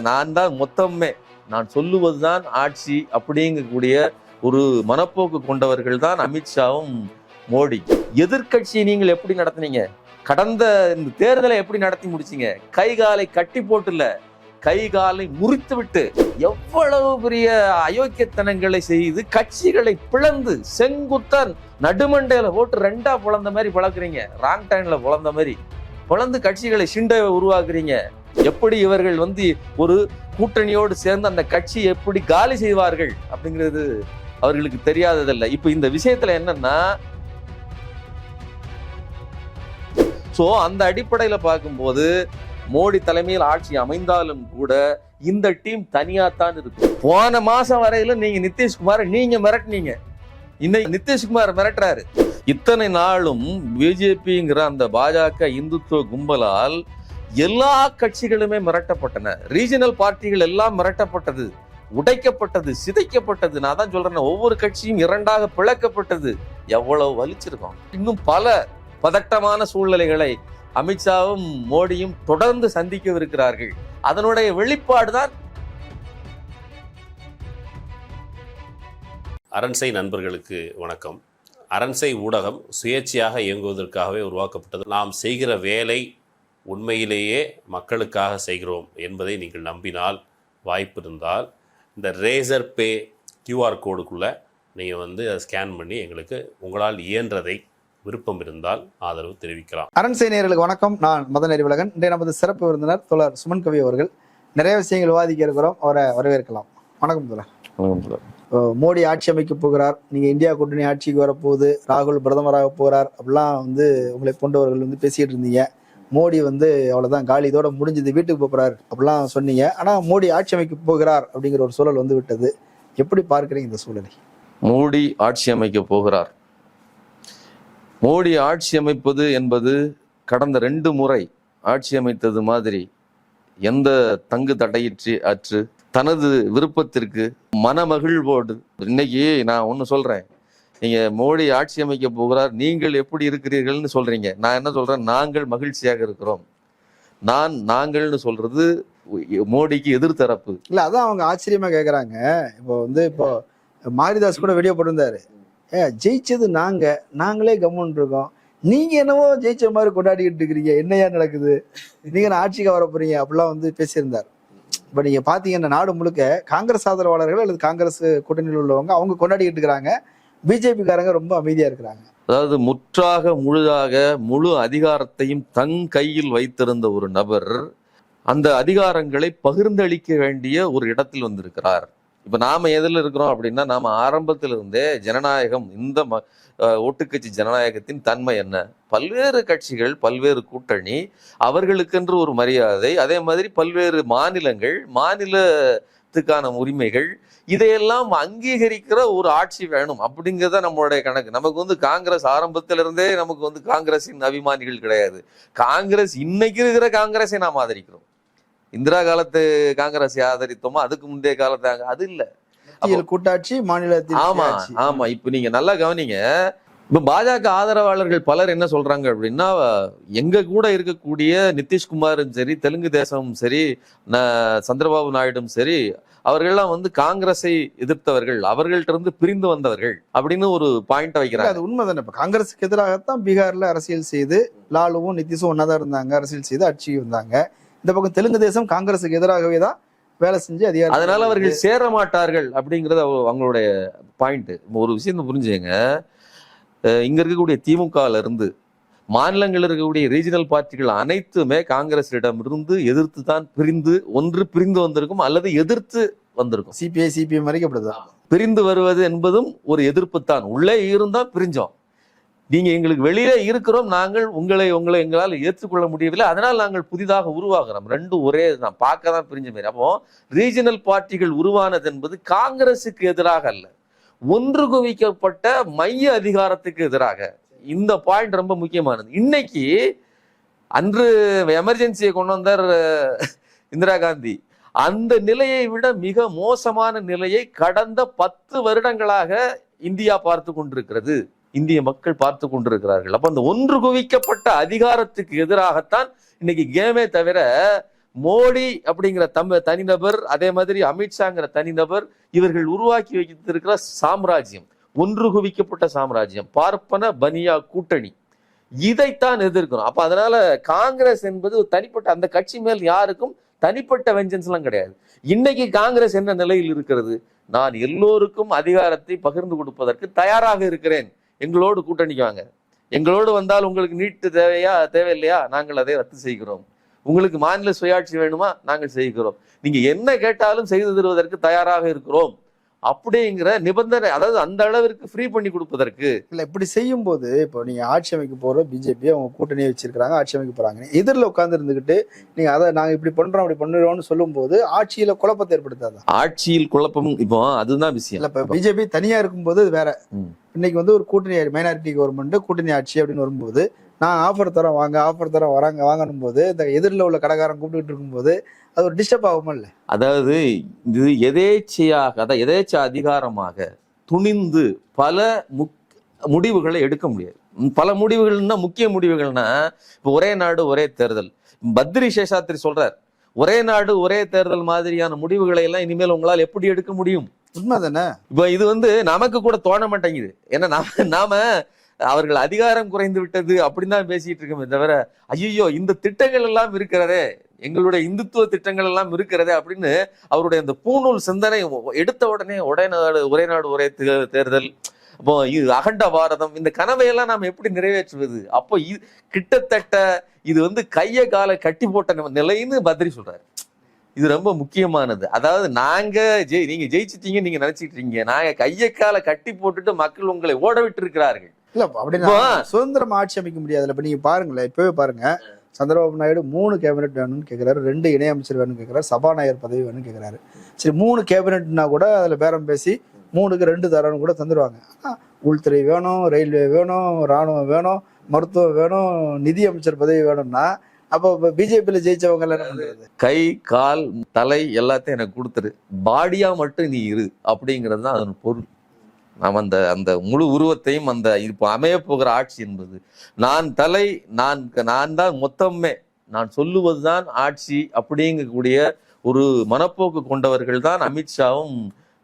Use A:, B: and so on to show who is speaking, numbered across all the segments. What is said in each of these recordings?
A: நான் தான் மொத்தமே. நான் சொல்லுவதுதான் ஆட்சி அப்படிங்கக்கூடிய ஒரு மனப்போக்கு கொண்டவர்கள் தான் அமித்ஷாவும் மோடி. எதிர்க்கட்சியை நீங்கள் எப்படி நடத்துனீங்க? கடந்த இந்த தேர்தலை எப்படி நடத்தி முடிச்சீங்க? கை காலை கட்டி போட்டுல கை காலை முறித்து விட்டு எவ்வளவு பெரிய அயோக்கியத்தனங்களை செய்து கட்சிகளை பிளந்து செங்குத்தன் நடுமண்டையில போட்டு ரெண்டா பிளந்த மாதிரி பிளக்குறீங்க ராங் டைம்ல பிளந்த மாதிரி. பிளந்து கட்சிகளை சிண்டை உருவாக்குறீங்க. எப்படி இவர்கள் வந்து ஒரு கூட்டணியோடு சேர்ந்து அந்த கட்சி எப்படி காலி செய்வார்கள் அப்படிங்கிறது அவர்களுக்கு தெரியாததில்லை. இப்ப இந்த விஷயத்துல என்னன்னா சோ அந்த அடிப்படையில பார்க்கும்போது மோடி தலைமையில் ஆட்சி அமைந்தாலும் கூட இந்த டீம் தனியா தான் இருக்கும். போன மாசம் வரையிலும் நீங்க நிதிஷ்குமார் நீங்க மிரட்டினீங்க. இன்னைக்கு நிதிஷ்குமார் மிரட்டுறாரு. இத்தனை நாளும் பிஜேபிங்கிற அந்த பாஜக இந்துத்துவ கும்பலால் எல்லா கட்சிகளுமே மிரட்டப்பட்டன. ரீஜனல் பார்ட்டிகள் எல்லாம் மிரட்டப்பட்டது. உடைக்கப்பட்டது சிதைக்கப்பட்டது. நான் தான் சொல்றேன் ஒவ்வொரு கட்சியும் இரண்டாக பிளக்கப்பட்டது. எவ்வளவு வலிச்சிருக்கோம். இன்னும் பல பதட்டமான சூழ்நிலைகளை அமித்ஷாவும் மோடியும் தொடர்ந்து சந்திக்கவிருக்கிறார்கள். அதனுடைய வெளிப்பாடு தான்
B: அரண்சை நண்பர்களுக்கு வணக்கம். அரண்சை ஊடகம் சுயேட்சையாக இயங்குவதற்காகவே உருவாக்கப்பட்டது. நாம் செய்கிற வேலை உண்மையிலேயே மக்களுக்காக செய்கிறோம் என்பதை நீங்கள் நம்பினால் வாய்ப்பு இருந்தால் இந்த ரேசர் பே கியூஆர் கோடுக்குள்ளே நீங்கள் வந்து அதை ஸ்கேன் பண்ணி எங்களுக்கு உங்களால் இயன்றதை விருப்பம் இருந்தால் ஆதரவு தெரிவிக்கலாம்.
C: அரண்சை நேயர்களுக்கு வணக்கம். நான் மதன் அறிவழகன். இன்றைய நமது சிறப்பு விருந்தினர் தோழர் சுமன் கவி அவர்கள். நிறைய விஷயங்கள் விவாதிக்க இருக்கிறோம். அவரை வரவேற்கலாம். வணக்கம் தோழர். இப்போ மோடி ஆட்சி அமைக்க போகிறார். நீங்க இந்தியா கூட்டணி ஆட்சிக்கு வரப்போகுது. ராகுல் பிரதமராக போகிறார் அப்படிலாம் வந்து உங்களை போன்றவர்கள் வந்து பேசிட்டு இருந்தீங்க. மோடி வந்து அவ்வளவுதான் காலி இதோட முடிஞ்சது வீட்டுக்கு போகிறார் அப்படிலாம் சொன்னீங்க. ஆனா மோடி ஆட்சி அமைக்க போகிறார் அப்படிங்கிற ஒரு சூழல் வந்து விட்டது எப்படி பார்க்கிறீங்க இந்த சூழலை?
A: மோடி ஆட்சி அமைக்க போகிறார். மோடி ஆட்சி அமைப்பது என்பது கடந்த ரெண்டு முறை ஆட்சி அமைத்தது மாதிரி எந்த தங்கு தடையிற்று அற்று தனது விருப்பத்திற்கு மனமகிழ்வோடு. இன்னைக்கு நான் ஒன்று சொல்றேன். நீங்க மோடி ஆட்சி அமைக்க போகிறார் நீங்கள் எப்படி இருக்கிறீர்கள்னு சொல்றீங்க. நான் என்ன சொல்றேன்? நாங்கள் மகிழ்ச்சியாக இருக்கிறோம். நான் நாங்கள்னு சொல்றது மோடிக்கு எதிர்த்தரப்பு.
C: இல்ல அதான் அவங்க ஆச்சரியமா கேக்குறாங்க. இப்போ வந்து இப்போ மாரிதாஸ் கூட வெளியே போட்டிருந்தாரு. ஏ ஜெயிச்சது நாங்க. நாங்களே கம்முன்னு இருக்கோம் நீங்க என்னவோ ஜெயிச்ச மாதிரி கொண்டாடிக்கிட்டு இருக்கிறீங்க. என்னையா நடக்குது? நீங்க நான் ஆட்சிக்கு வர போறீங்க? அப்படிலாம் வந்து பேசியிருந்தார். இப்ப நீங்க பாத்தீங்கன்னா நாடு முழுக்க காங்கிரஸ் ஆதரவாளர்கள் அல்லது காங்கிரஸ் கூட்டணியில் உள்ளவங்க அவங்க கொண்டாடிக்கிட்டு இருக்கிறாங்க. பிஜேபிக்காரங்க ரொம்ப அமைதியா இருக்கிறாங்க.
A: அதாவது முற்றாக முழுதாக முழு அதிகாரத்தையும் தன் கையில் வைத்திருந்த ஒரு நபர் அந்த அதிகாரங்களை பகிர்ந்தளிக்க வேண்டிய ஒரு இடத்தில் வந்திருக்கிறார். இப்ப நாம எதுல இருக்கிறோம் அப்படின்னா நாம ஆரம்பத்திலிருந்தே ஜனநாயகம் இந்த ம- அஹ் ஒட்டுக்கட்சி ஜனநாயகத்தின் தன்மை என்ன? பல்வேறு கட்சிகள் பல்வேறு கூட்டணி அவர்களுக்கென்று ஒரு மரியாதை அதே மாதிரி பல்வேறு மாநிலங்கள் மாநில மாநிலத்துக்கான உரிமைகள் இதையெல்லாம் அங்கீகரிக்கிற ஒரு ஆட்சி வேணும் அப்படிங்கிறத நம்மளுடைய கணக்கு. நமக்கு வந்து காங்கிரஸ் ஆரம்பத்துல இருந்தே நமக்கு வந்து காங்கிரஸின் அபிமானிகள் கிடையாது. காங்கிரஸ் இன்னைக்கு இருக்கிற காங்கிரஸை நாம் ஆதரிக்கிறோம். இந்திரா காலத்து காங்கிரஸை ஆதரித்தோமா? அதுக்கு முந்தைய காலத்து அது இல்ல.
C: கூட்டாட்சி மாநிலத்தில்
A: ஆமா. ஆமா. இப்ப நீங்க நல்லா கவனிங்க. இப்ப பாஜக ஆதரவாளர்கள் பலர் என்ன சொல்றாங்க அப்படின்னா எங்க கூட இருக்கக்கூடிய நிதிஷ்குமாரும் சரி தெலுங்கு தேசமும் சரி சந்திரபாபு நாயுடும் சரி அவர்கள்லாம் வந்து காங்கிரஸை எதிர்த்தவர்கள் அவர்கள்ட்ட இருந்து பிரிந்து வந்தவர்கள் அப்படின்னு ஒரு பாயிண்ட் வைக்கிறாங்க.
C: அது உண்மைதானே. இப்ப காங்கிரஸுக்கு எதிராகத்தான் பீகார்ல அரசியல் செய்து லாலுவும் நிதிஷும் ஒன்னாதான் இருந்தாங்க அரசியல் செய்து ஆட்சிக்கு வந்தாங்க. இந்த பக்கம் தெலுங்கு தேசம் காங்கிரஸுக்கு எதிராகவே தான் வேலை செஞ்சு அதிகாரம்
A: அதனால அவர்கள் சேர மாட்டார்கள் அப்படிங்கறது அவ- அவங்களுடைய பாயிண்ட் ஒரு விஷயம் புரிஞ்சுங்க இங்க இருக்கக்கூடிய திமுகல இருந்து மாநிலங்களில் இருக்கக்கூடிய ரீஜனல் பார்ட்டிகள் அனைத்துமே காங்கிரஸிடம் இருந்து எதிர்த்து தான் பிரிந்து ஒன்று பிரிந்து வந்திருக்கும் அல்லது எதிர்த்து வந்திருக்கும்.
C: சிபிஐ சிபிஎம் வரைக்கும் அப்படிதான்.
A: பிரிந்து வருவது என்பதும் ஒரு எதிர்ப்பு தான் உள்ளே இருந்தா பிரிஞ்சோம். நீங்க எங்களுக்கு வெளியே இருக்கிறோம். நாங்கள் உங்களை உங்களை எங்களால் ஏற்றுக்கொள்ள முடியவில்லை. அதனால் நாங்கள் புதிதாக உருவாகிறோம். ரெண்டும் ஒரே தான் பார்க்க தான் பிரிஞ்ச மாதிரி. அப்போ ரீஜனல் பார்ட்டிகள் உருவானது என்பது காங்கிரசுக்கு எதிராக அல்ல. ஒன்று குவிக்கப்பட்ட மைய அதிகாரத்துக்கு எதிராக. இந்த பாயிண்ட் ரொம்ப முக்கியமானது. இன்னைக்கு அன்று எமர்ஜென்சியை கொண்டு வந்தார் இந்திரா காந்தி. அந்த நிலையை விட மிக மோசமான நிலையை கடந்த பத்து வருடங்களாக இந்தியா பார்த்து கொண்டிருக்கிறது. இந்திய மக்கள் பார்த்து கொண்டிருக்கிறார்கள். அப்ப அந்த ஒன்று குவிக்கப்பட்ட அதிகாரத்துக்கு எதிராகத்தான் இன்னைக்கு கேமே தவிர மோடி அப்படிங்கிற தம் தனிநபர் அதே மாதிரி அமித்ஷாங்கிற தனிநபர் இவர்கள் உருவாக்கி வைத்திருக்கிற சாம்ராஜ்யம் ஒன்று குவிக்கப்பட்ட சாம்ராஜ்யம் பார்ப்பன பனியா கூட்டணி. இதைத்தான் எதிர்க்கணும் அப்ப அதனால காங்கிரஸ் என்பது ஒரு தனிப்பட்ட அந்த கட்சி மேல் யாருக்கும் தனிப்பட்ட வெஞ்சன்ஸ் எல்லாம் கிடையாது. இன்னைக்கு காங்கிரஸ் என்ன நிலையில் இருக்கிறது? நான் எல்லோருக்கும் அதிகாரத்தை பகிர்ந்து கொடுப்பதற்கு தயாராக இருக்கிறேன். எங்களோடு கூட்டணிக்கு வாங்க. எங்களோடு வந்தால் உங்களுக்கு நீட்டு தேவையா தேவையில்லையா? நாங்கள் அதை ரத்து செய்கிறோம். உங்களுக்கு மாநில சுயாட்சி வேணுமா? நாங்கள் செய்கிறோம். நீங்க என்ன கேட்டாலும் செய்து தருவதற்கு தயாராக இருக்கிறோம். அப்படிங்கிற நிபந்தனை அதாவது அந்த அளவிற்கு ஃப்ரீ பண்ணி கொடுப்பதற்கு.
C: இல்ல இப்படி செய்யும் போது இப்போ நீங்க ஆட்சி அமைக்க போற பிஜேபி அவங்க கூட்டணியை வச்சிருக்காங்க ஆட்சி அமைக்க போறாங்க. எதிரில் உட்கார்ந்து இருந்துகிட்டு நீங்க அதை நாங்க இப்படி பண்றோம் அப்படி பண்ணுறோம்னு சொல்லும் போது ஆட்சியில குழப்பத்தை ஏற்படுத்தாதா?
A: ஆட்சியில் குழப்பம் இப்போ அதுதான் விஷயம்.
C: இல்ல இப்ப பிஜேபி தனியா இருக்கும்போது வேற. இன்னைக்கு வந்து ஒரு கூட்டணி மைனாரிட்டி கவர்மெண்ட் கூட்டணி ஆட்சி அப்படின்னு வரும்போது நான் ஆஃபர் தரோம் வாங்க ஆஃபர் தரோம் வராங்க வாங்கணும் போது இந்த எதிரில் உள்ள கடைக்காரன் கூப்பிட்டுட்டு இருக்கும்போது அது ஒரு டிஸ்டர்ப் ஆகுமா இல்ல
A: அதாவது இது எதேச்சையாக அதாவது எதேச்ச அதிகாரமாக துணிந்து பல முக் முடிவுகளை எடுக்க முடியாது. பல முடிவுகள்னா முக்கிய முடிவுகள்னா இப்போ ஒரே நாடு ஒரே தேர்தல். பத்ரி சேஷாத்ரி சொல்றார் ஒரே நாடு ஒரே தேர்தல் மாதிரியான முடிவுகளை எல்லாம் இனிமேல் உங்களால் எப்படி எடுக்க முடியும்?
C: உண்மை தானே
A: இப்போ இது வந்து நமக்கு கூட தோண மாட்டேங்குது. ஏன்னா நாம நாம அவர்கள் அதிகாரம் குறைந்து விட்டது அப்படின்னு தான் பேசிட்டு இருக்கோமே தவிர ஐயோ இந்த திட்டங்கள் எல்லாம் இருக்கிறதே எங்களுடைய இந்துத்துவ திட்டங்கள் எல்லாம் இருக்கிறதே அப்படின்னு அவருடைய அந்த பூநூல் சிந்தனை எடுத்த உடனே உடைநாடு உரைநாடு ஒரே நாடு ஒரே தே- தேர்தல் அப்போ இது அகண்ட பாரதம் இந்த கனவையெல்லாம் நாம் எப்படி நிறைவேற்றுவது? அப்போ இது கிட்டத்தட்ட இது வந்து கைய காலை கட்டி போட்ட நிலைன்னு பத்ரி சொல்றாரு. இது ரொம்ப முக்கியமானது. அதாவது நாங்க ஜெய் நீங்க ஜெயிச்சிட்டீங்க நீங்க நினைச்சிட்டு இருக்கீங்க. நாங்க கைய காலை கட்டி போட்டுட்டு மக்கள் உங்களை ஓட விட்டு இருக்கிறார்கள்.
C: இல்ல அப்படின்னா சுதந்திரமா ஆட்சி அமைக்க முடியாதுல்ல. இப்ப நீங்க பாருங்களேன் இப்பவே பாருங்க. சந்திரபாபு நாயுடு மூணு கேபினெட் வேணும்னு கேக்குறாரு. ரெண்டு இணையமைச்சர் வேணும்னு கேக்குறாரு. சபாநாயகர் பதவி வேணும்னு கேக்குறாரு. சரி மூணு கேபினெட்னா கூட அதுல பேரம் பேசி மூணுக்கு ரெண்டு தரணும் கூட தந்துடுவாங்க ஆனா உள்துறை வேணும் ரயில்வே வேணும் ராணுவம் வேணும் மருத்துவம் வேணும் நிதி அமைச்சர் பதவி வேணும்னா அப்போ பிஜேபியில ஜெயிச்சவங்க எல்லாம்
A: கை கால் தலை எல்லாத்தையும் எனக்கு கொடுத்துரு. பாடியா மட்டும் நீ இரு அப்படிங்கிறது தான் அதன் பொருள். நாம் அந்த அந்த முழு உருவத்தையும் அந்த இப்போ அமைய போகிற ஆட்சி என்பது நான் தலை நான் நான் தான் மொத்தமே நான் சொல்லுவதுதான் ஆட்சி அப்படிங்கக்கூடிய ஒரு மனப்போக்கு கொண்டவர்கள் தான் அமித்ஷாவும்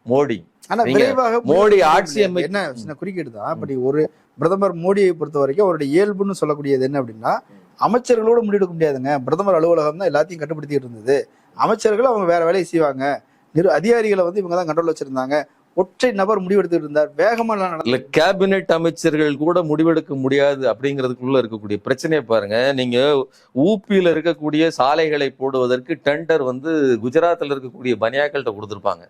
A: மோடி. மோடி ஆட்சி
C: என்ன சின்ன குறுக்கீடு தான் அப்படி ஒரு பிரதமர் மோடியை பொறுத்த வரைக்கும் அவருடைய இயல்புன்னு சொல்லக்கூடியது என்ன அப்படின்னா அமைச்சர்களோட முடிவெடுக்க முடியாதுங்க. பிரதமர் அலுவலகம் தான் எல்லாத்தையும் கட்டுப்படுத்திட்டு இருந்தது. அமைச்சர்கள் அவங்க வேற வேலையை செய்வாங்க. நிரு அதிகாரிகளை வந்து இவங்க தான் கண்ட்ரோல் வச்சிருந்தாங்க. ஒற்றை நபர் முடிவெடுத்துட்டு இருந்தார். வேகமா எல்லாம் நடந்து
A: இல்ல கேபினெட் அமைச்சர்கள் கூட முடிவெடுக்க முடியாது அப்படிங்கிறதுக்குள்ள இருக்கக்கூடிய பிரச்சனையை பாருங்க. நீங்க ஊபியில இருக்கக்கூடிய சாலைகளை போடுவதற்கு டெண்டர் வந்து குஜராத்ல இருக்கக்கூடிய பனியாக்கள்கிட்ட கொடுத்திருப்பாங்க.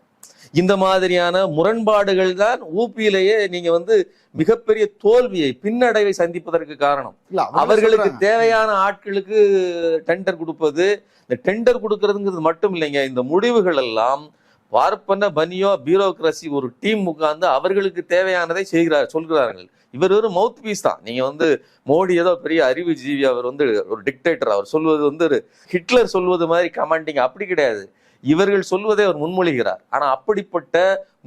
A: இந்த மாதிரியான முரண்பாடுகள் தான் ஊபியிலேயே நீங்க வந்து மிகப்பெரிய தோல்வியை பின்னடைவை சந்திப்பதற்கு காரணம். அவர்களுக்கு. தேவையான ஆட்களுக்கு டெண்டர் கொடுப்பது இந்த டெண்டர் கொடுக்கறதுங்கிறது மட்டும் இல்லைங்க இந்த முடிவுகள் எல்லாம் பார்ப்பன பனியோ பியூரோக்ரஸி ஒரு டீம் உட்கார்ந்து அவர்களுக்கு தேவையானதை செய்கிறார் சொல்கிறார்கள். இவர் ஒரு மவுத் பீஸ் தான். நீங்க வந்து மோடி ஏதோ பெரிய அறிவு ஜீவி அவர் வந்து ஒரு டிக்டேட்டர் அவர் சொல்வது வந்து ஒரு ஹிட்லர் சொல்வது மாதிரி கமாண்டிங் அப்படி கிடையாது. இவர்கள் சொல்வதை அவர் முன்மொழிகிறார். ஆனா அப்படிப்பட்ட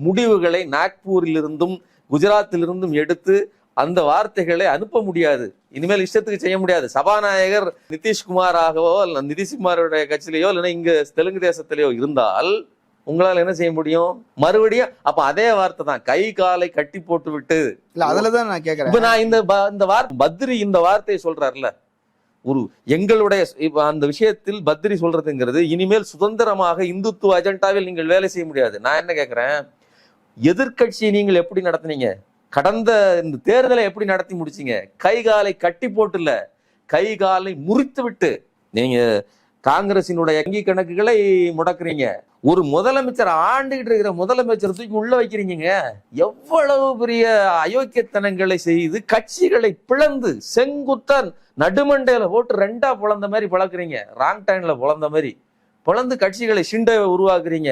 A: முடிவுகளை நாக்பூரிலிருந்தும் குஜராத்திலிருந்தும் எடுத்து அந்த வார்த்தைகளை அனுப்ப முடியாது. இனிமேல் இஷ்டத்துக்கு செய்ய முடியாது. சபாநாயகர் நிதிஷ்குமாராகவோ இல்லை நிதிஷ்குமாரோட கட்சியிலேயோ இல்லைன்னா இங்க தெலுங்கு தேசத்திலேயோ இருந்தால் உங்களால் என்ன செய்ய முடியும்? மறுபடியும் அப்ப அதே வார்த்தை தான் கை காலை கட்டி போட்டு விட்டு
C: இல்ல அதுலதான் நான் கேக்குறேன்.
A: இப்ப நான் இந்த இந்த வார்த்தை பத்ரி இந்த வார்த்தையை சொல்றாருல்ல. ஒரு எங்களுடைய இப்ப அந்த விஷயத்தில் பத்ரி சொல்றதுங்கிறது இனிமேல் சுதந்திரமாக இந்துத்துவ அஜெண்டாவில் நீங்கள் வேலை செய்ய முடியாது. நான் என்ன கேக்குறேன்? எதிர்க்கட்சியை நீங்கள் எப்படி நடத்துனீங்க? கடந்த இந்த தேர்தலை எப்படி நடத்தி முடிச்சீங்க? கை காலை கட்டி போட்டுல கை காலை முறித்து விட்டு நீங்க காங்கிரசினுடைய வங்கி கணக்குகளை முடக்குறீங்க. ஒரு முதலமைச்சர் ஆண்டுகிட்டு இருக்கிற முதலமைச்சர் தூக்கி உள்ள வைக்கிறீங்க எவ்வளவு பெரிய அயோக்கியத்தனங்களை செய்து கட்சிகளை பிளந்து செங்குத்தன் நடுமண்டையில போட்டு ரெண்டா பிளந்த மாதிரி பழக்கிறீங்க ராங் டைம்ல பிளந்த மாதிரி. பிளந்து கட்சிகளை சிண்டை உருவாக்குறீங்க.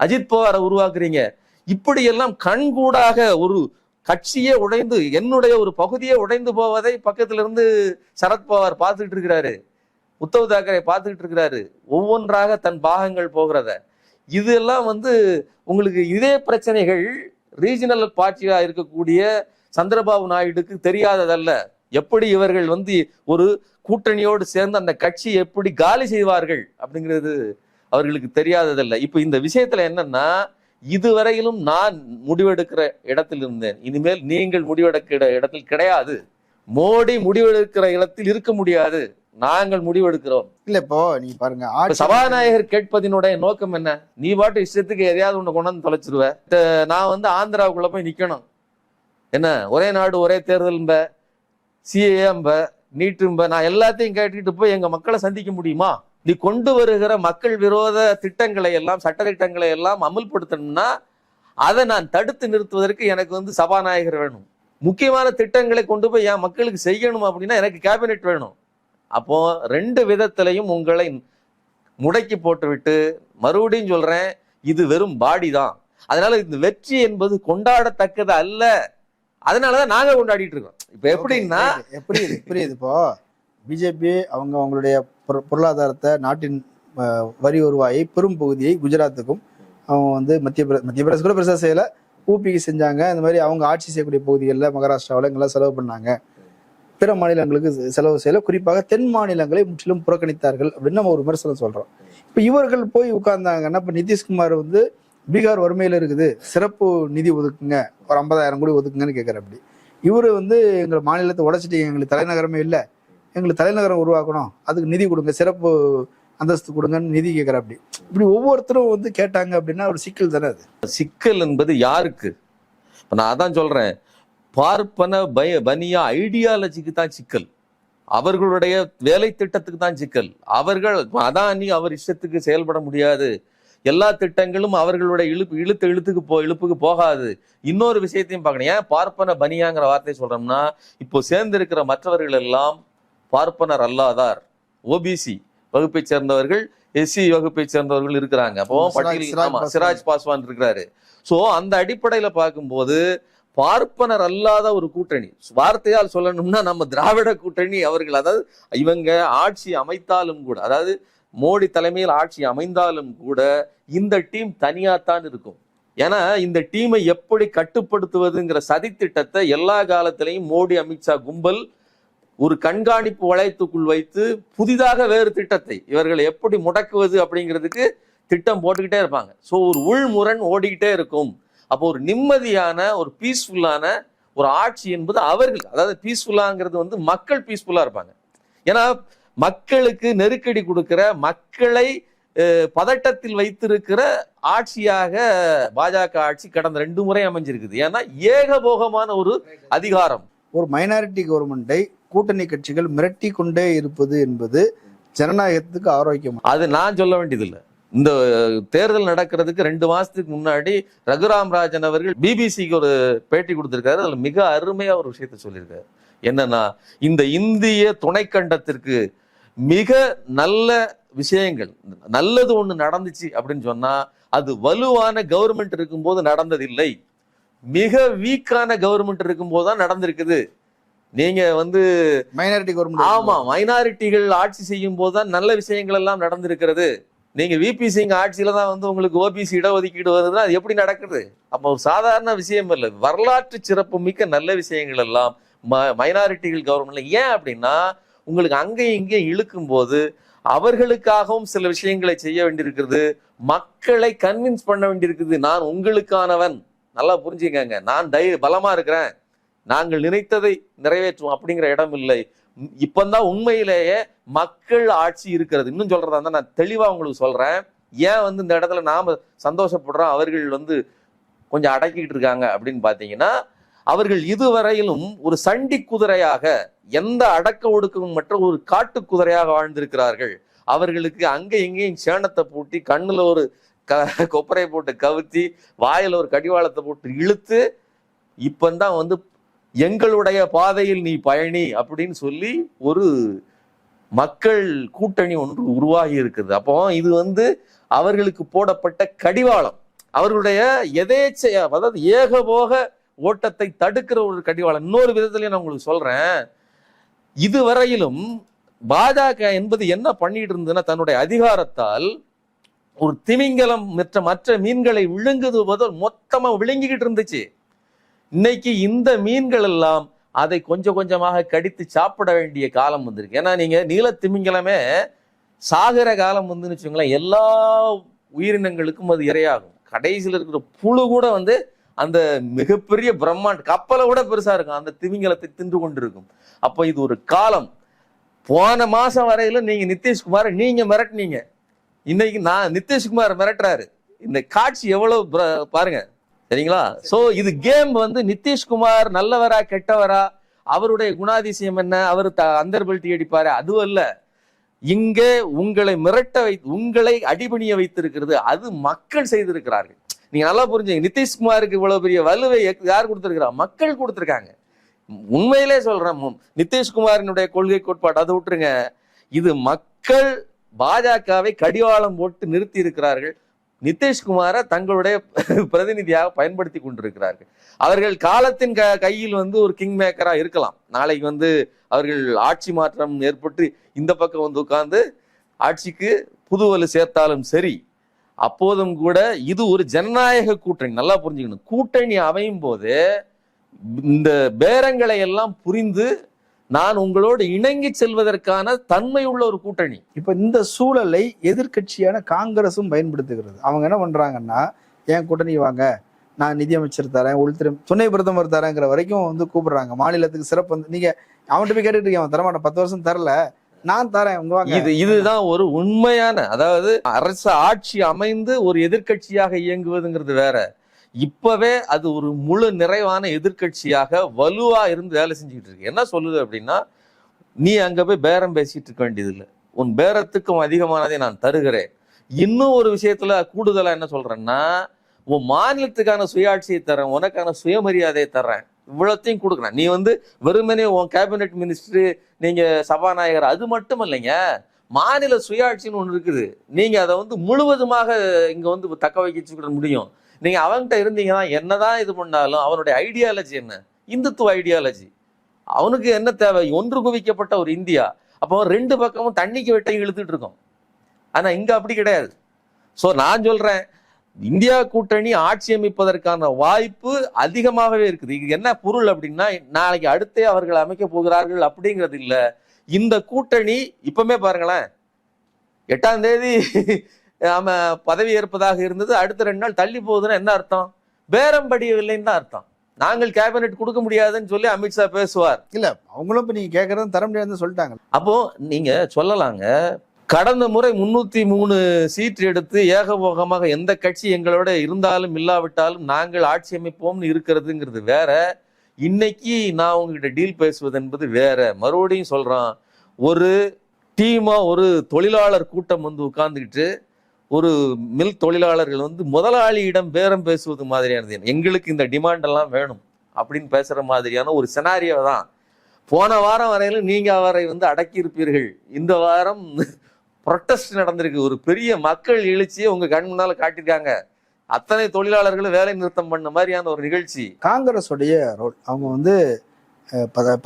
A: அஜித் பவாரை உருவாக்குறீங்க. இப்படியெல்லாம் கண்கூடாக ஒரு கட்சியே உடைந்து என்னுடைய ஒரு பகுதியே உடைந்து போவதை பக்கத்துல இருந்து சரத்பவார் பார்த்துக்கிட்டு இருக்கிறாரு. உத்தவ் தாக்கரே பார்த்துக்கிட்டு இருக்கிறாரு. ஒவ்வொன்றாக தன் பாகங்கள் போகிறத. இதெல்லாம் வந்து உங்களுக்கு இதே பிரச்சனைகள் ரீஜனல் பார்ட்டியாக இருக்கக்கூடிய சந்திரபாபு நாயுடுக்கு தெரியாததல்ல. எப்படி இவர்கள் வந்து ஒரு கூட்டணியோடு சேர்ந்து அந்த கட்சி எப்படி காலி செய்வார்கள் அப்படிங்கிறது அவர்களுக்கு தெரியாததல்ல. இப்போ இந்த விஷயத்துல என்னன்னா இதுவரையிலும் நான் முடிவெடுக்கிற இடத்தில் இருந்தேன். இனிமேல் நீங்கள் முடிவெடுக்கிற இடத்தில் கிடையாது. மோடி முடிவெடுக்கிற இடத்தில் இருக்க முடியாது. நாங்கள் முடிவெடுக்கிறோம்.
C: இல்ல இப்போ நீங்க பாருங்க
A: சபாநாயகர் கேட்பதினுடைய நோக்கம் என்ன? நீ பாட்டு இஷ்டத்துக்கு எதையாவது ஒண்ணு கொண்டு வந்து தொலைச்சிருவ. நான் வந்து ஆந்திராவுக்குள்ள போய் நிக்கணும். என்ன? ஒரே நாடு ஒரே தேர்தல்ம்ப சிஏஎம்ப நீட்டும்ப நான் எல்லாத்தையும் கேட்டுக்கிட்டு போய் எங்க மக்களை சந்திக்க முடியுமா? நீ கொண்டு வருகிற மக்கள் விரோத திட்டங்களை எல்லாம் சட்ட திட்டங்களை எல்லாம் அமல்படுத்தணும்னா அதை நான் தடுத்து நிறுத்துவதற்கு எனக்கு வந்து சபாநாயகர் வேணும். முக்கியமான திட்டங்களை கொண்டு போய் என் மக்களுக்கு செய்யணும் அப்படின்னா எனக்கு கேபினெட் வேணும். அப்போ ரெண்டு விதத்திலையும் உங்களை முடக்கி போட்டுவிட்டு மறுபடியும் சொல்றேன் இது வெறும் பாடி தான். அதனால இந்த வெற்றி என்பது கொண்டாடத்தக்கது அல்ல. அதனாலதான் நாங்க கொண்டாடிட்டு இருக்கோம். இப்ப எப்படின்னா
C: okay. புரியுது இப்போ பிஜேபி அவங்க அவங்களுடைய பொரு- பொருளாதாரத்தை நாட்டின் வரி வருவாயை பெரும் பகுதியை குஜராத்துக்கும் அவங்க வந்து மத்திய பிர மத்திய பிரதேச கூட பெருசாக செய்யல. ஊபிக்கு செஞ்சாங்க. இந்த மாதிரி அவங்க ஆட்சி செய்யக்கூடிய பகுதிகளில் மகாராஷ்டிராவில் இங்கெல்லாம் செலவு பண்ணாங்க. பிற மாநிலங்களுக்கு செலவு செய்யல. குறிப்பாக தென் மாநிலங்களை முற்றிலும் புறக்கணித்தார்கள் அப்படின்னு நம்ம ஒரு விமர்சனம் சொல்றோம். இப்போ இவர்கள் போய் உட்கார்ந்தாங்கன்னா இப்போ நிதிஷ்குமார் வந்து பீகார் வறுமையில் இருக்குது. சிறப்பு நிதி ஒதுக்குங்க. ஒரு ஐம்பதாயிரம் கோடி ஒதுக்குங்கன்னு கேட்குற அப்படி. இவர் வந்து எங்கள் மாநிலத்தை உடைச்சிட்டீங்க எங்களுக்கு தலைநகரமே இல்லை. எங்களுக்கு தலைநகரம் உருவாக்கணும். அதுக்கு நிதி கொடுங்க. சிறப்பு அந்தஸ்து கொடுங்கன்னு நிதி கேட்குற அப்படி. இப்படி ஒவ்வொருத்தரும் வந்து கேட்டாங்க அப்படின்னா ஒரு சிக்கல் தானே அது?
A: சிக்கல் என்பது யாருக்கு? இப்ப நான் அதான் சொல்றேன். பார்ப்பன பய பனியா ஐடியாலஜிக்கு தான் சிக்கல். அவர்களுடைய வேலை திட்டத்துக்கு தான் சிக்கல். அவர்கள் அதானி அவர் இஷ்டத்துக்கு செயல்பட முடியாது. எல்லா திட்டங்களும் அவர்களுடைய இழுப்பு இழுத்து இழுத்துக்கு போ இழுப்புக்கு போகாது. இன்னொரு விஷயத்தையும் பார்க்கணும். ஏன் பார்ப்பன பனியாங்கிற வார்த்தை சொல்றோம்னா இப்போ சேர்ந்திருக்கிற மற்றவர்கள் எல்லாம் பார்ப்பனர் அல்லாதார். ஓபிசி வகுப்பை சேர்ந்தவர்கள் எஸ்சி வகுப்பை சேர்ந்தவர்கள் இருக்கிறாங்க. அப்போ
C: சிராஜ்-
A: பட்டியல் சிராஜ் பாஸ்வான். இருக்கிறாரு. சோ அந்த அடிப்படையில பார்க்கும்போது பார்ப்பனர் அல்லாத ஒரு கூட்டணி. வார்த்தையால் சொல்லணும்னா நம்ம திராவிட கூட்டணி அவர்கள் அதாவது இவங்க ஆட்சி அமைத்தாலும் கூட அதாவது மோடி தலைமையில் ஆட்சி அமைந்தாலும் கூட இந்த டீம் தனியாத்தான் இருக்கும். ஏன்னா இந்த டீமை எப்படி கட்டுப்படுத்துவதுங்கிற சதித்திட்டத்தை எல்லா காலத்திலையும் மோடி அமித்ஷா கும்பல் ஒரு கண்காணிப்பு வளையத்துக்குள் வைத்து புதிதாக வேறு திட்டத்தை இவர்களை எப்படி முடக்குவது அப்படிங்கிறதுக்கு திட்டம் போட்டுக்கிட்டே இருப்பாங்க. ஸோ ஒரு உள்முரண் ஓடிக்கிட்டே இருக்கும். அப்போ ஒரு நிம்மதியான ஒரு பீஸ்ஃபுல்லான ஒரு ஆட்சி என்பது அவர்கள். அதாவது பீஸ்ஃபுல்லாங்கிறது வந்து மக்கள் பீஸ்ஃபுல்லா இருப்பாங்க. ஏன்னா மக்களுக்கு நெருக்கடி கொடுக்கிற மக்களை பதட்டத்தில் வைத்திருக்கிற ஆட்சியாக பாஜக ஆட்சி கடந்த ரெண்டு முறை அமைஞ்சிருக்குது. ஏன்னா ஏகபோகமான ஒரு அதிகாரம்.
C: ஒரு மைனாரிட்டி கவர்மெண்ட்டை கூட்டணி கட்சிகள் மிரட்டி கொண்டே இருப்பது என்பது ஜனநாயகத்துக்கு ஆரோக்கியம்
A: அது நான் சொல்ல வேண்டியதில்லை. இந்த தேர்தல் நடக்கிறதுக்கு ரெண்டு மாசத்துக்கு முன்னாடி ரகுராம் ராஜன் அவர்கள் பிபிசிக்கு ஒரு பேட்டி கொடுத்திருக்காரு. அதுல மிக அருமையா ஒரு விஷயத்த சொல்லியிருக்காரு. என்னன்னா இந்த இந்திய துணைக்கண்டத்திற்கு மிக நல்ல விஷயங்கள் நல்லது ஒண்ணு நடந்துச்சு அப்படின்னு சொன்னா அது வலுவான கவர்மெண்ட் இருக்கும்போது நடந்ததில்லை. மிக வீக்கான கவர்மெண்ட் இருக்கும்போது தான் நடந்திருக்குது. நீங்க வந்து
C: மைனாரிட்டி கவர்மெண்ட்
A: ஆமா மைனாரிட்டிகள் ஆட்சி செய்யும் போதுதான் நல்ல விஷயங்கள் எல்லாம் நடந்திருக்கிறது. நீங்கள் விபி சிங் ஆட்சியில தான் வந்து உங்களுக்கு ஓபிசி இடஒதுக்கீடு வருதுன்னா அது எப்படி நடக்குது? அப்போ ஒரு சாதாரண விஷயம் இல்லை. வரலாற்று சிறப்பு மிக்க நல்ல விஷயங்கள் எல்லாம் ம மைனாரிட்டிகள் கவர்மெண்ட்ல ஏன் அப்படின்னா உங்களுக்கு அங்கேயும் இங்கேயும் இழுக்கும் போது அவர்களுக்காகவும் சில விஷயங்களை செய்ய வேண்டியிருக்கிறது மக்களை கன்வின்ஸ் பண்ண வேண்டியிருக்குது நான் உங்களுக்கானவன். நல்லா புரிஞ்சுக்கங்க. நான் தை பலமா இருக்கிறேன். நாங்கள் நினைத்ததை நிறைவேற்றுவோம் அப்படிங்கிற இடம் இல்லை. இப்பந்தான் உண்மையிலேயே மக்கள் ஆட்சி இருக்கிறது. இன்னும் சொல்றதா இருந்தால் நான் தெளிவா உங்களுக்கு சொல்றேன். ஏன் வந்து இந்த இடத்துல நாம சந்தோஷப்படுறோம்? அவர்கள் வந்து கொஞ்சம் அடக்கிட்டு இருக்காங்க அப்படின்னு பாத்தீங்கன்னா அவர்கள் இதுவரையிலும் ஒரு சண்டி குதிரையாக எந்த அடக்க ஒடுக்கமும் மற்ற ஒரு காட்டு குதிரையாக வாழ்ந்திருக்கிறார்கள். அவர்களுக்கு அங்க இங்கேயும் சேணத்தை பூட்டி கண்ணுல ஒரு க கொப்பரை போட்டு கவுத்தி வாயில ஒரு கடிவாளத்தை போட்டு இழுத்து இப்பந்தான் வந்து எங்களுடைய பாதையில் நீ பயணி அப்படின்னு சொல்லி ஒரு மக்கள் கூட்டணி ஒன்று உருவாகி இருக்குது. அப்போ இது வந்து அவர்களுக்கு போடப்பட்ட கடிவாளம். அவர்களுடைய எதேச்சைய அதாவது ஏகபோக ஓட்டத்தை தடுக்கிற ஒரு கடிவாளம். இன்னொரு விதத்திலையும் நான் உங்களுக்கு சொல்றேன். இதுவரையிலும் பாஜக என்பது என்ன பண்ணிட்டு இருந்ததுன்னா தன்னுடைய அதிகாரத்தால் ஒரு திமிங்கலம் மற்ற மற்ற மீன்களை விழுங்குது போது மொத்தமா விழுங்கிக்கிட்டு இருந்துச்சு. இன்னைக்கு இந்த மீன்கள் எல்லாம் அதை கொஞ்சம் கொஞ்சமாக கடித்து சாப்பிட வேண்டிய காலம் வந்திருக்கு. ஏன்னா நீங்க நீல திமிங்கலமே சாகிற காலம் வந்துன்னு வச்சுக்கோங்களேன் எல்லா உயிரினங்களுக்கும் அது இரையாகும். கடைசியில் இருக்கிற புழு கூட வந்து அந்த மிகப்பெரிய பிரம்மாண்ட் கப்பலை விட பெருசா இருக்கும். அந்த திமிங்கலத்தை தின்று கொண்டிருக்கும். அப்போ இது ஒரு காலம். போன மாசம் வரையில நீங்க நிதிஷ்குமார் நீங்க மிரட்டினீங்க. இன்னைக்கு நான் நிதிஷ்குமார் மிரட்டுறாரு. இந்த காட்சி எவ்வளவு பிர- பாருங்க. சரிங்களா? சோ இது கேம் வந்து நிதிஷ்குமார் நல்லவரா கெட்டவரா அவருடைய குணாதிசயம் என்ன அவர் அந்தர் பெல்ட்டி அடிப்பாரு அதுவும் அல்ல இங்கே உங்களை மிரட்ட வை உங்களை அடிபணிய வைத்திருக்கிறது அது மக்கள் செய்திருக்கிறார்கள். நீங்க நல்லா புரிஞ்சுங்க நிதிஷ்குமாருக்கு இவ்வளவு பெரிய வலுவை யார் கொடுத்திருக்கிறா? மக்கள் கொடுத்திருக்காங்க. உண்மையிலே சொல்றேன் நிதிஷ்குமாரினுடைய கொள்கை கோட்பாடு அதை விட்டுருங்க. இது மக்கள் பாஜகவை கடிவாளம் போட்டு நிறுத்தி இருக்கிறார்கள் நிதிஷ்குமாரை தங்களுடைய பிரதிநிதியாக பயன்படுத்தி கொண்டிருக்கிறார்கள். அவர்கள் காலத்தின் க கையில் வந்து ஒரு கிங் மேக்கராக இருக்கலாம். நாளைக்கு வந்து அவர்கள் ஆட்சி மாற்றம் ஏற்பட்டு இந்த பக்கம் வந்து உட்கார்ந்து ஆட்சிக்கு புதுவலு சேர்த்தாலும் சரி அப்போதும் கூட இது ஒரு ஜனநாயக கூட்டணி. நல்லா புரிஞ்சுக்கணும். கூட்டணி அமையும் போது இந்த பேரங்களை எல்லாம் புரிந்து நான் உங்களோடு இணங்கி செல்வதற்கான தன்மை உள்ள ஒரு கூட்டணி.
C: இப்ப இந்த சூழலை எதிர்க்கட்சியான காங்கிரசும் பயன்படுத்துகிறது. அவங்க என்ன பண்றாங்கன்னா ஏன் கூட்டணி வாங்க? நான் நிதியமைச்சர் தரேன் உள்துறை துணை பிரதமர் தரேங்கிற வரைக்கும் வந்து கூப்பிடுறாங்க. மாநிலத்துக்கு சிறப்பு வந்து நீங்க அவன்கிட்ட போய் கேட்டுட்டு இருக்கேன் அவன் தரமாட்டேன் பத்து வருஷம் தரல. நான் தரேன்
A: இது இதுதான் ஒரு உண்மையான அதாவது அரசு ஆட்சி அமைந்து ஒரு எதிர்க்கட்சியாக இயங்குவதுங்கிறது வேற. இப்பவே அது ஒரு முழு நிறைவான எதிர்க்கட்சியாக வலுவா இருந்து வேலை செஞ்சுக்கிட்டு இருக்கு. என்ன சொல்லுது அப்படின்னா நீ அங்க போய் பேரம் பேசிட்டு இருக்க வேண்டியது இல்லை உன் பேரத்துக்கும் அதிகமானதை நான் தருகிறேன். இன்னும் ஒரு விஷயத்துல கூடுதலா என்ன சொல்றேன்னா உன் மாநிலத்துக்கான சுயாட்சியை தரேன் உனக்கான சுயமரியாதையை தர்றேன். இவ்வளோத்தையும் கொடுக்குறேன். நீ வந்து வெறுமனே உன் கேபினெட் மினிஸ்டர் நீங்க சபாநாயகர் அது மட்டும் இல்லைங்க. மாநில சுயாட்சின்னு ஒன்று இருக்குது. நீங்க அதை வந்து முழுவதுமாக இங்க வந்து தக்க வைக்க முடியும். நீங்க அவன்கிட்ட இருந்தீங்கன்னா என்னதான் இது பண்ணாலும் அவனுடைய ஐடியாலஜி என்ன? இந்துத்துவ ஐடியாலஜி அவனுக்கு என்ன தேவை? ஒன்று குவிக்கப்பட்ட ஒரு இந்தியா. அப்போ ரெண்டு பக்கமும் தண்ணிக்கு வெட்டையும் இழுத்துட்டு இருக்கோம். ஆனா இங்க அப்படி கிடையாது. ஸோ நான் சொல்றேன் இந்தியா கூட்டணி ஆட்சி அமைப்பதற்கான வாய்ப்பு அதிகமாகவே இருக்குது. இது என்ன பொருள் அப்படின்னா நாளைக்கு அடுத்தே அவர்கள் அமைக்க போகிறார்கள் அப்படிங்கிறது இல்லை. இந்த கூட்டணி இப்பவுமே பாருங்களேன் எட்டாம் தேதி நாம பதவி ஏற்பதாக இருந்தது அடுத்த ரெண்டு நாள் தள்ளி போகுதுன்னா என்ன அர்த்தம்? பேரம் படியவில்லைன்னு தான் அர்த்தம். நாங்கள் கேபினெட் கொடுக்க முடியாதுன்னு சொல்லி அமித்ஷா பேசுவார்.
C: இல்ல அவங்களும் இப்ப நீங்க கேட்கறது தர முடியாதுன்னு சொல்லிட்டாங்க.
A: அப்போ நீங்க சொல்லலாங்க. கடந்த முறை முன்னூத்தி மூணு சீட் எடுத்து ஏகபோகமாக எந்த கட்சி எங்களோட இருந்தாலும் இல்லாவிட்டாலும் நாங்கள் ஆட்சி அமைப்போம்னு இருக்கிறதுங்கிறது வேற. இன்னைக்கு நான் உங்ககிட்ட டீல் பேசுவது என்பது வேற. மறுபடியும் சொல்றான். ஒரு டீமா ஒரு தொழிலாளர் கூட்டம் வந்து உட்கார்ந்துக்கிட்டு ஒரு மில் தொழிலாளர்கள் வந்து முதலாளியிடம் பேரம் பேசுவது மாதிரியானது எங்களுக்கு இந்த டிமாண்ட் எல்லாம் வேணும் அப்படின்னு பேசுற மாதிரியான ஒரு செனாரியோ தான். போன வாரம் வரையிலும் நீங்க அவரை வந்து அடக்கி இருப்பீர்கள். இந்த வாரம் ப்ரொட்டஸ்ட் நடந்திருக்கு. ஒரு பெரிய மக்கள் எழுச்சியை உங்க கண் முன்னால காட்டியிருக்காங்க. அத்தனை தொழிலாளர்களும் வேலை நிறுத்தம் பண்ண மாதிரியான ஒரு நிகழ்ச்சி.
C: காங்கிரஸ் உடைய ரோல் அவங்க வந்து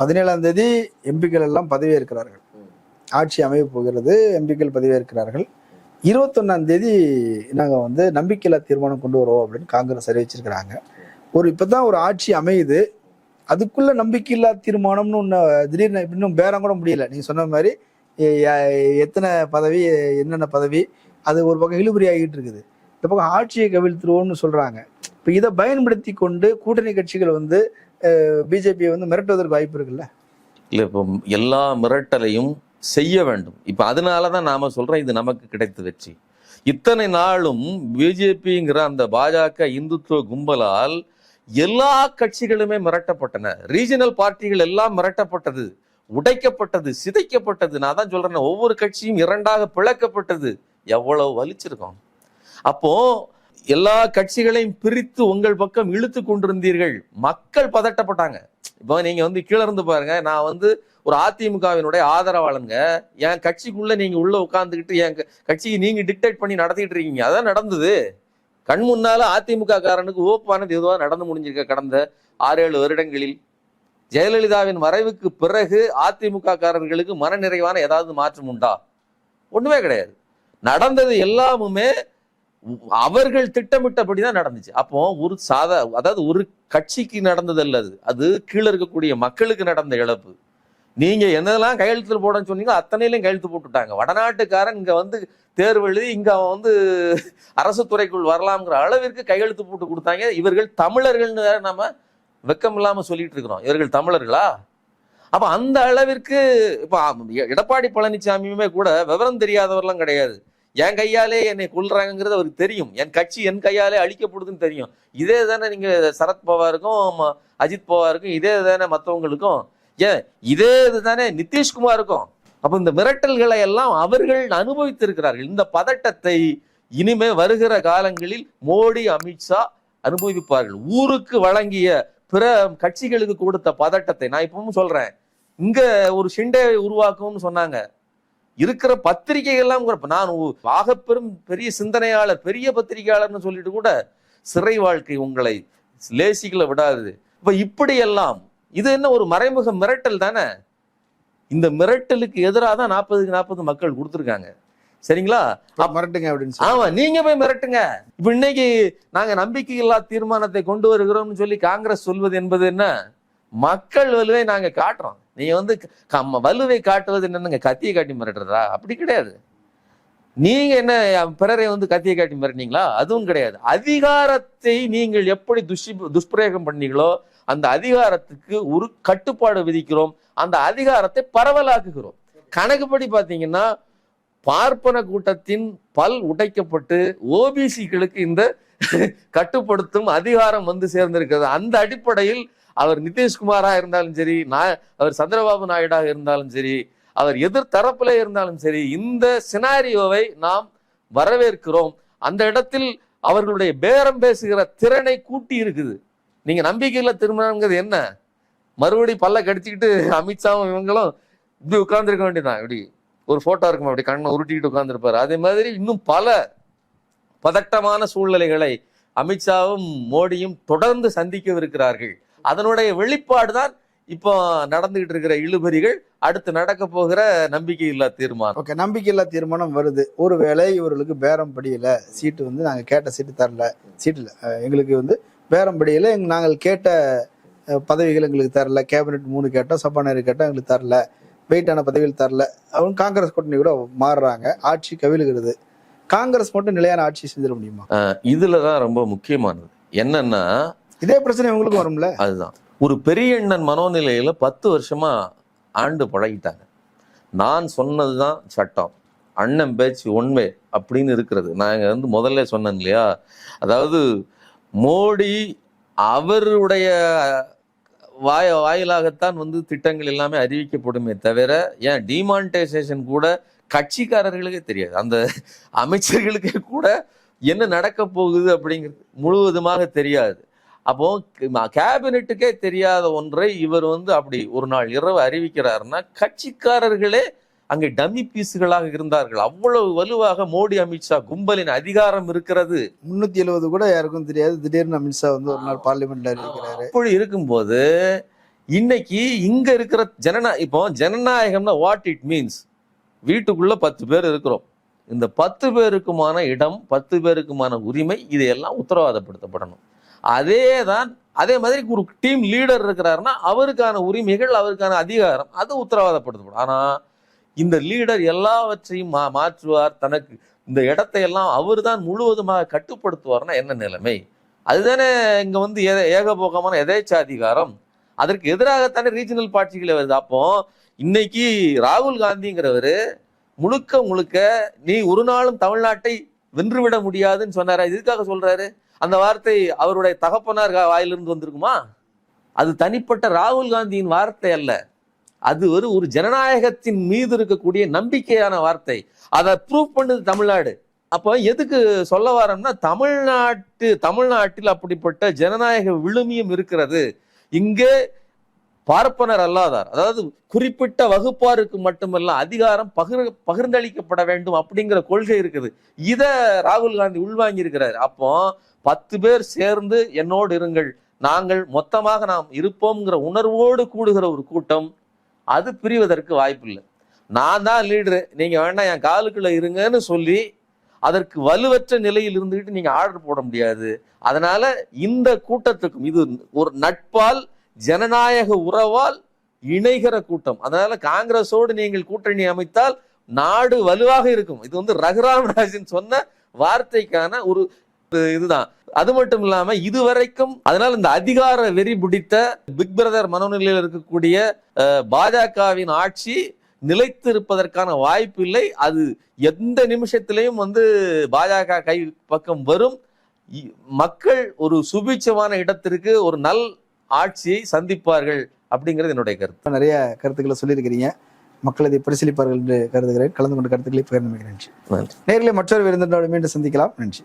C: பதினேழாம் தேதி எம்பிக்கள் எல்லாம் பதவியேற்கிறார்கள். ஆட்சி அமைய போகிறது எம்பிக்கள் பதவியேற்கிறார்கள். இருபத்தொன்னாம் தேதி நாங்கள் வந்து நம்பிக்கையில்லா தீர்மானம் கொண்டு வருவோம் அப்படின்னு காங்கிரஸ் அறிவிச்சிருக்கிறாங்க. ஒரு இப்பதான் ஒரு ஆட்சி அமையுது. அதுக்குள்ள நம்பிக்கையில்லா தீர்மானம்னு ஒன்று திடீர்னு இன்னும் பேரம் கூட முடியல. நீங்கள் சொன்ன மாதிரி எத்தனை பதவி என்னென்ன பதவி அது ஒரு பக்கம் இழுபறி ஆகிட்டு இருக்குது. இந்த பக்கம் ஆட்சியை கவிழ்த்துருவோம்னு சொல்கிறாங்க இப்போ இதை பயன்படுத்தி கொண்டு கூட்டணி கட்சிகள் வந்து பிஜேபியை வந்து மிரட்டுவதற்கு வாய்ப்பு இருக்குல்ல?
A: இல்லை இப்போ எல்லா மிரட்டலையும் செய்ய வேண்டும். இப்போ அதனால தான் நாம் சொல்கிறோம் இது நமக்கு கிடைத்த வெற்றி. இத்தனை நாளும் பிஜேபிங்கிற அந்த பாஜக இந்துத்துவ கும்பலால் எல்லா கட்சிகளுமே மிரட்டப்பட்டன. ரீஜனல் பார்ட்டிகள் எல்லாம் மிரட்டப்பட்டது. உடைக்கப்பட்டது சிதைக்கப்பட்டது. நான் தான் சொல்றேன் ஒவ்வொரு கட்சியும் இரண்டாக பிளக்கப்பட்டது. எவ்வளவு வலிச்சிருக்கோம். அப்போ எல்லா கட்சிகளையும் பிரித்து உங்கள் பக்கம் இழுத்து கொண்டிருந்தீர்கள். மக்கள் பதட்டப்பட்டாங்க. இப்போ நீங்க வந்து கீழே இருந்து பாருங்க நான் வந்து ஒரு அதிமுகவினுடைய ஆதரவாளனுங்க என் கட்சிக்குள்ள நீங்க உள்ள உட்காந்துக்கிட்டு என் க- கட்சிக்கு நீங்க டிக்டேட் பண்ணி நடத்திட்டு இருக்கீங்க. அதான் நடந்தது. கண் முன்னால அதிமுக காரனுக்கு ஓப்பானது எதுவாக நடந்து முடிஞ்சிருக்க கடந்த ஆறு ஏழு வருடங்களில். ஜெயலலிதாவின் மறைவுக்கு பிறகு அதிமுக காரர்களுக்கு மனநிறைவான ஏதாவது மாற்றம் உண்டா? ஒண்ணுமே கிடையாது. நடந்தது எல்லாமுமே அவர்கள் திட்டமிட்டபடி தான் நடந்துச்சு. அப்போ ஒரு சாதா அதாவது ஒரு கட்சிக்கு நடந்தது அல்லது அது கீழே இருக்கக்கூடிய மக்களுக்கு நடந்த இழப்பு. நீங்க என்னதெல்லாம் கையெழுத்து போடன்னு சொன்னீங்க அத்தனையிலையும் கையெழுத்து போட்டுட்டாங்க. வடநாட்டுக்காரன் இங்க வந்து தேர்வு எழுதி இங்க அவன் வந்து அரசு துறைக்குள் வரலாம்ங்கிற அளவிற்கு கையெழுத்து போட்டு கொடுத்தாங்க. இவர்கள் தமிழர்கள்னு வேற நம்ம வெக்கம் இல்லாம சொல்லிட்டு இருக்கிறோம். இவர்கள் தமிழர்களா? அப்ப அந்த அளவிற்கு இப்ப எடப்பாடி பழனிசாமியுமே கூட விவரம் தெரியாதவர்லாம் கிடையாது. என் கையாலே என்னை கொள்றாங்கிறது அவருக்கு தெரியும். என் கட்சி என் கையாலே அழிக்கப்படுதுன்னு தெரியும். இதே தானே நீங்க சரத் பவாருக்கும் ம- அஜித் பவாருக்கும் இதே தானே மற்றவங்களுக்கும் ஏன் இதே இதுதானே நிதிஷ்குமாருக்கும் அப்ப இந்த மிரட்டல்களை எல்லாம் அவர்கள் அனுபவித்திருக்கிறார்கள். இந்த பதட்டத்தை இனிமே வருகிற காலங்களில் மோடி அமித்ஷா அனுபவிப்பார்கள். ஊருக்கு வழங்கிய பிற கட்சிகளுக்கு கொடுத்த பதட்டத்தை நான் இப்பவும் சொல்றேன். இங்க ஒரு ஷிண்டே உருவாக்கும்னு சொன்னாங்க. இருக்கிற பத்திரிகைகள்லாம் கூட நான் ஆக ஆகப்பெரும் பெரிய சிந்தனையாளர் பெரிய பத்திரிகையாளர்னு சொல்லிட்டு கூட சிறை வாழ்க்கை உங்களை லேசிகளை விடாது. இப்ப இப்படியெல்லாம் இது என்ன ஒரு மறைமுக மிரட்டல் தானே? இந்த மிரட்டலுக்கு எதிராக தான் நாற்பதுக்கு நாற்பது மக்கள் கொடுத்துருக்காங்க. சரிங்களா?
C: மிரட்டுங்க அப்படின்னு
A: ஆமா நீங்க போய் மிரட்டுங்க. இப்ப இன்னைக்கு நாங்க நம்பிக்கையில்லா தீர்மானத்தை கொண்டு வருகிறோம்னு சொல்லி காங்கிரஸ் சொல்வது என்பது என்ன? மக்கள் வலுவை நாங்க காட்டுறோம். நீங்க வந்து வலுவை காட்டுவது என்னங்க கத்தியை காட்டி மிரட்டுறதா? அப்படி கிடையாது. நீங்க என்ன பிறரை வந்து கத்தியை காட்டி மிரட்டினீங்களா? அதுவும் கிடையாது. அதிகாரத்தை நீங்கள் எப்படி துஷி துஷ்பிரயோகம் பண்ணீங்களோ அந்த அதிகாரத்துக்கு ஒரு கட்டுப்பாடு விதிக்கிறோம். அந்த அதிகாரத்தை பரவலாக்குகிறோம். கணக்குப்படி பார்த்தீங்கன்னா பார்ப்பன கூட்டத்தின் பல் உடைக்கப்பட்டு ஓபிசிகளுக்கு இந்த கட்டுப்படுத்தும் அதிகாரம் வந்து சேர்ந்திருக்கிறது. அந்த அடிப்படையில் அவர் நிதிஷ்குமாரா இருந்தாலும் சரி நான் அவர் சந்திரபாபு நாயுடாக இருந்தாலும் சரி அவர் எதிர்த்தரப்புல இருந்தாலும் சரி இந்த சினாரியோவை நாம் வரவேற்கிறோம். அந்த இடத்தில் அவர்களுடைய பேரம் பேசுகிற திறனை கூட்டி இருக்குது நீங்க நம்பிக்கையில திருமணங்கிறது என்ன? மறுபடி பல்ல கடிச்சிக்கிட்டு அமித்ஷாவும் இவங்களும் இப்படி உட்கார்ந்துருக்க வேண்டியதான் இப்படி ஒரு போட்டோ இருக்கும் அப்படி கண்ணை உருட்டிக்கிட்டு உட்கார்ந்துருப்பாரு. அதே மாதிரி இன்னும் பல பதட்டமான சூழ்நிலைகளை அமித்ஷாவும் மோடியும் தொடர்ந்து சந்திக்கவிருக்கிறார்கள். அதனுடைய வெளிப்பாடு தான் இப்போ நடந்துகிட்டு இருக்கிற இழுபறிகள். அடுத்து நடக்க போகிற நம்பிக்கை இல்லா தீர்மானம்.
C: ஓகே நம்பிக்கையில்லா தீர்மானம் வருது. ஒருவேளை இவர்களுக்கு பேரம் படியல சீட்டு வந்து நாங்க கேட்ட சீட்டு தரல. சீட்டில் இல்ல. எங்களுக்கு வந்து பேரம் படியல எங்க நாங்கள் கேட்ட பதவிகள் எங்களுக்கு தரல. கேபினெட் மூணு கேட்டோம் சபாநாயகர் கேட்டோம் எங்களுக்கு தரல. வெயிட்டான பதவிகள் தரல. அவங்க காங்கிரஸ் கூட்டணி கூட மாறுறாங்க. ஆட்சி கவிழுகிறது. காங்கிரஸ் மட்டும் நிலையான ஆட்சி செஞ்சிட முடியுமா?
A: இதுலதான் ரொம்ப முக்கியமானது. என்னன்னா
C: இதே பிரச்சனை இவங்களுக்கும் வரும்ல?
A: அதுதான். ஒரு பெரிய எண்ணன் மனோநிலையில பத்து வருஷமா ஆண்டு பழகிட்டாங்க. நான் சொன்னதுதான் சட்டம். அண்ணன் பேச்சு உண்மை அப்படின்னு இருக்கிறது. நான் இங்க வந்து முதல்ல சொன்னேன் இல்லையா? அதாவது மோடி அவருடைய வாய வாயிலாகத்தான் வந்து திட்டங்கள் எல்லாமே அறிவிக்கப்படுமே தவிர ஏன் டிமானிட்டைசேஷன் கூட கட்சிக்காரர்களுக்கே தெரியாது. அந்த அமைச்சர்களுக்கே கூட என்ன நடக்க போகுது அப்படிங்கிறது முழுவதுமாக தெரியாது. அப்போ கேபினெட்டுக்கே தெரியாத ஒன்றை இவர் வந்து அப்படி ஒரு நாள் இரவு அறிவிக்கிறாருன்னா கட்சிக்காரர்களே அங்கே டம்மி பீஸுகளாக இருந்தார்கள். அவ்வளவு வலுவாக மோடி அமித்ஷா கும்பலின் அதிகாரம் இருக்கிறது.
C: முன்னூத்தி எழுபது கூட யாருக்கும் தெரியாது. திடீர்னு அமித்ஷா வந்து ஒரு நாள் பார்லிமெண்ட்ல இருக்கிறாரு.
A: அப்படி இருக்கும்போது இன்னைக்கு இங்க இருக்கிற ஜனநா இப்போ ஜனநாயகம்னா வாட் இட் மீன்ஸ் வீட்டுக்குள்ள பத்து பேர் இருக்கிறோம். இந்த பத்து பேருக்குமான இடம் பத்து பேருக்குமான உரிமை இதையெல்லாம் உத்தரவாதப்படுத்தப்படணும். அதே தான் அதே மாதிரி ஒரு டீம் லீடர் இருக்கிறாருன்னா அவருக்கான உரிமைகள் அவருக்கான அதிகாரம் அது உத்தரவாதப்படுத்தப்படும். ஆனா இந்த லீடர் எல்லாவற்றையும் மா மாற்றுவார் தனக்கு. இந்த இடத்தை எல்லாம் அவர் தான் முழுவதுமாக கட்டுப்படுத்துவார்னா என்ன நிலைமை? அதுதானே இங்கே வந்து ஏ- ஏகபோகமான எதேச்சாதிகாரம் அதற்கு எதிராகத்தானே ரீஜனல் பார்ட்டிகளை வருது அப்போ இன்னைக்கு ராகுல் காந்திங்கிறவர் முழுக்க முழுக்க நீ ஒரு நாளும் தமிழ்நாட்டை வென்றுவிட முடியாதுன்னு சொன்னாரா? இதுக்காக சொல்றாரு? அந்த வார்த்தை அவருடைய தகப்பனார் வாயிலிருந்து வந்திருக்குமா? அது தனிப்பட்ட ராகுல் காந்தியின் வார்த்தை அல்ல. அது ஒரு ஒரு ஜனநாயகத்தின் மீது இருக்கக்கூடிய நம்பிக்கையான வார்த்தை. அதை ப்ரூவ் பண்ணுது தமிழ்நாடு. அப்போ எதுக்கு சொல்ல வரோம்னா தமிழ்நாட்டு தமிழ்நாட்டில் அப்படிப்பட்ட ஜனநாயக விழுமியம் இருக்கிறது. இங்கே பார்ப்பனர் அல்லாதார் அதாவது குறிப்பிட்ட வகுப்பாருக்கு மட்டுமல்ல அதிகாரம் பகிர் பகிர்ந்தளிக்கப்பட வேண்டும் அப்படிங்கிற கொள்கை இருக்குது. இதை ராகுல் காந்தி உள்வாங்கி இருக்கிறார் அப்போ பத்து பேர் சேர்ந்து என்னோடு இருங்கள். நாங்கள் மொத்தமாக நாம் இருப்போம்ங்கிற உணர்வோடு கூடுகிற ஒரு கூட்டம் அது பிரிவதற்கு வாய்ப்பில்லை. நான் தான் லீடரு நீங்கள் வேணா என் காலுக்குள்ள இருங்கன்னு சொல்லி அதற்கு வலுவற்ற நிலையில் இருந்துகிட்டு நீங்கள் ஆர்டர் போட முடியாது. அதனால இந்த கூட்டத்துக்கும் இது ஒரு நட்பால் ஜனநாயக உறவால் இணைகிற கூட்டம். அதனால காங்கிரஸோடு நீங்கள் கூட்டணி அமைத்தால் நாடு வலுவாக இருக்கும். இது வந்து ரகுராம் ராஜன் சொன்ன வார்த்தைக்கான ஒரு இதுதான். அது மட்டும் இல்லாம இதுவரைக்கும் அதனால இந்த அதிகார வெறி பிடித்த பிக் பிரதர் மனோநிலையில் இருக்கக்கூடிய பாஜகவின் ஆட்சி நிலைத்து இருப்பதற்கான வாய்ப்பு இல்லை. அது எந்த நிமிஷத்திலையும் வந்து பாஜக கை பக்கம் வரும். மக்கள் ஒரு சுபீட்சமான இடத்திற்கு ஒரு நல் ஆட்சியை சந்திப்பார்கள் அப்படிங்கிறது என்னுடைய கருத்து.
C: நிறைய கருத்துக்களை சொல்லியிருக்கிறீங்க. மக்கள் இதை பரிசீலிப்பார்கள் என்று கருதுகிறேன். கலந்து கொண்ட கருத்துக்களை பகிர்ந்து நன்றி.
A: நன்றி.
C: நேரில் மற்றொரு விருந்தினரோடு மீண்டும் சந்திக்கலாம். நன்றி.